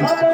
Thank.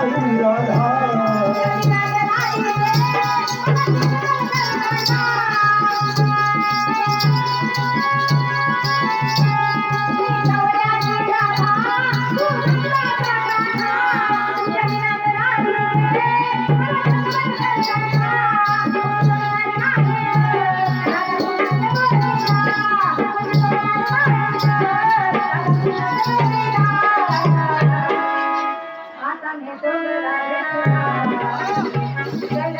Radha జయ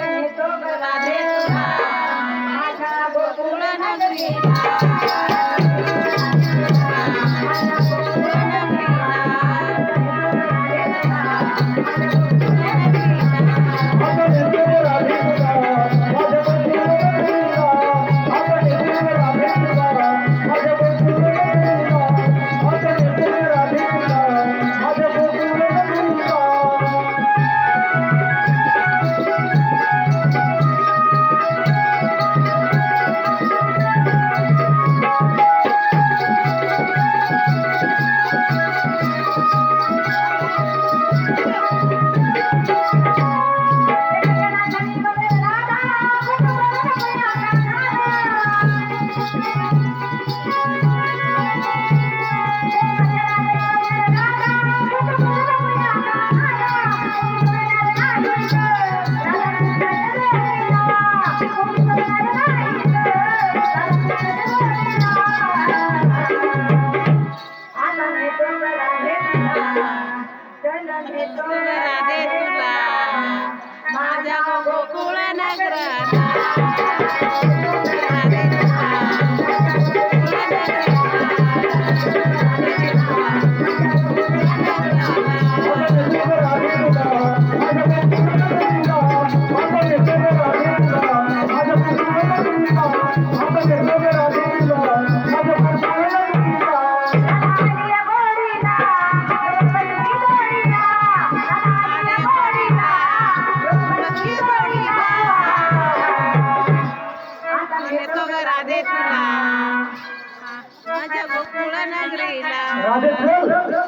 राधे तुला माझ्या गोकुळ नगरा Cadê é é Deus?